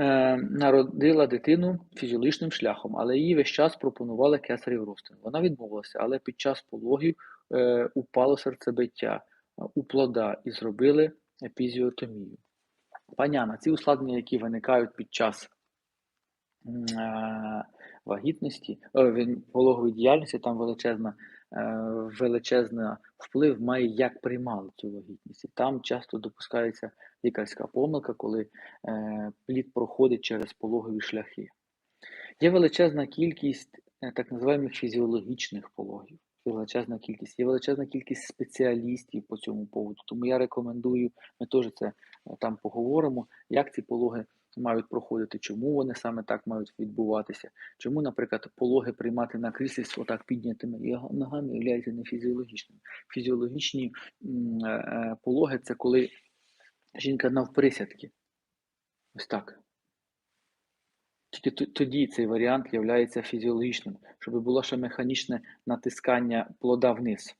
е, народила дитину фізіологічним шляхом, але їй весь час пропонували кесарів розтин. Вона відмовилася, але під час пологів е, упало серцебиття е, у плода і зробили епізіотомію. Паняна, ці ускладнення, які виникають під час е, вагітності, е, пологової діяльності, там величезна, е, величезна вплив має, як приймали цю вагітність. Там часто допускається лікарська помилка, коли е, плід проходить через пологові шляхи. Є величезна кількість так називаємо фізіологічних пологів. Величезна кількість, є величезна кількість спеціалістів по цьому поводу. Тому я рекомендую, ми теж це там поговоримо, як ці пологи мають проходити, чому вони саме так мають відбуватися, чому, наприклад, пологи приймати на кріслі з отак піднятими ногами є не фізіологічними. Фізіологічні е, е, пологи це коли жінка навприсядки. Ось так. Тільки тоді цей варіант є фізіологічним, щоб було ще механічне натискання плода вниз.